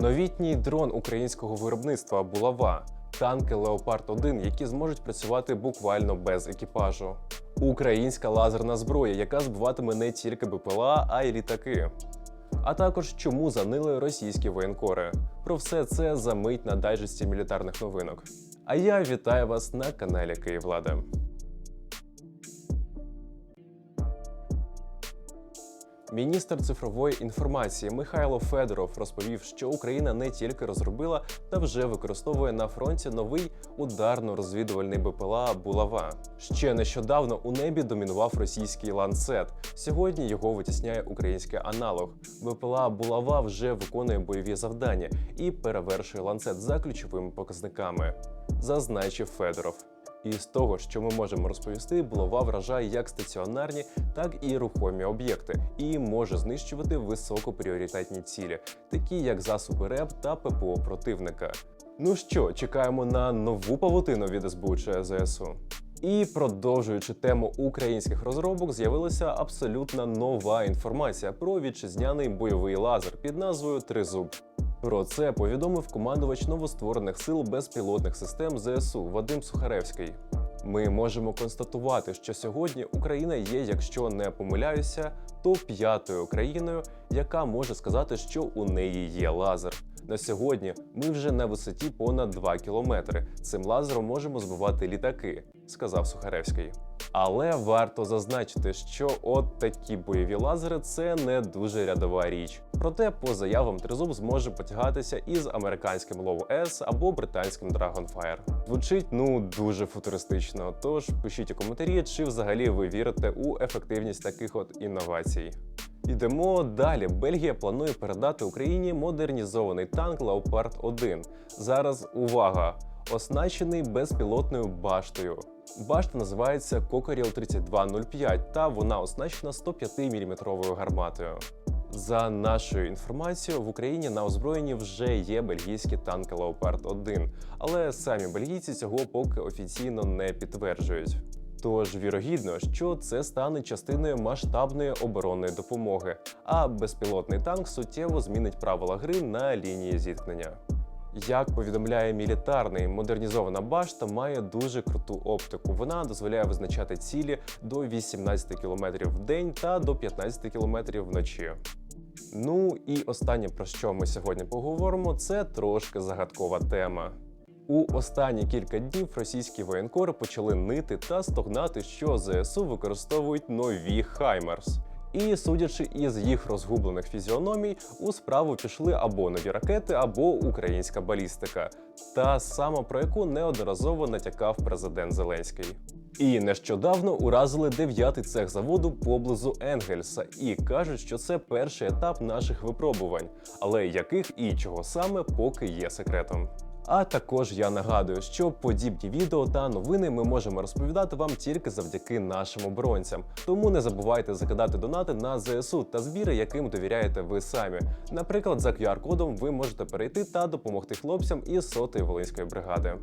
Новітній дрон українського виробництва Булава, танки Леопард 1 які зможуть працювати буквально без екіпажу. Українська лазерна зброя, яка збиватиме не тільки БПЛА, а й літаки. А також чому занили російські воєнкори. Про все це за мить на дайджесті мілітарних новинок. А я вітаю вас на каналі Київлада. Міністр цифрової інформації Михайло Федоров розповів, що Україна не тільки розробила та вже використовує на фронті новий ударно-розвідувальний БПЛА Булава. Ще нещодавно у небі домінував російський ланцет. Сьогодні його витісняє український аналог. БПЛА Булава вже виконує бойові завдання і перевершує ланцет за ключовими показниками, зазначив Федоров. І з того, що ми можемо розповісти, булава вражає як стаціонарні, так і рухомі об'єкти, і може знищувати високопріоритетні цілі, такі як засоби РЕП та ППО противника. Ну що, чекаємо на нову павутину від СБУ чи ЗСУ? І продовжуючи тему українських розробок, з'явилася абсолютно нова інформація про вітчизняний бойовий лазер під назвою Тризуб. Про це повідомив командувач новостворених сил безпілотних систем ЗСУ Вадим Сухаревський. Ми можемо констатувати, що сьогодні Україна є, якщо не помиляюся, то п'ятою країною, яка може сказати, що у неї є лазер. На сьогодні ми вже на висоті понад 2 кілометри. Цим лазером можемо збивати літаки, сказав Сухаревський. Але варто зазначити, що от такі бойові лазери це не дуже рядова річ. Проте, по заявам, тризуб зможе потягатися із американським Low S або британським Dragonfire. Звучить ну дуже футуристично. Тож пишіть у коментарі, чи взагалі ви вірите у ефективність таких от інновацій. Йдемо далі. Бельгія планує передати Україні модернізований танк Leopard 1. Зараз увага! Оснащений безпілотною баштою. Башта називається Cockerill 3205 та вона оснащена 105 мм гарматою. За нашою інформацією, в Україні на озброєнні вже є бельгійські танки Леопард 1 але самі бельгійці цього поки офіційно не підтверджують. Тож вірогідно, що це стане частиною масштабної оборонної допомоги, а безпілотний танк суттєво змінить правила гри на лінії зіткнення. Як повідомляє мілітарний, модернізована башта має дуже круту оптику. Вона дозволяє визначати цілі до 18 км в день та до 15 км вночі. Ну і останнє про що ми сьогодні поговоримо, це трошки загадкова тема. У останні кілька днів російські воєнкори почали нити та стогнати, що ЗСУ використовують нові Хаймерс. І судячи із їх розгублених фізіономій, у справу пішли або нові ракети, або українська балістика, та сама про яку неодноразово натякав президент Зеленський. І нещодавно уразили дев'ятий цех заводу поблизу Енгельса і кажуть, що це перший етап наших випробувань, але яких і чого саме поки є секретом. А також я нагадую, що подібні відео та новини ми можемо розповідати вам тільки завдяки нашим оборонцям. Тому не забувайте закидати донати на ЗСУ та збіри, яким довіряєте ви самі. Наприклад, за QR-кодом ви можете перейти та допомогти хлопцям із сотої волинської бригади.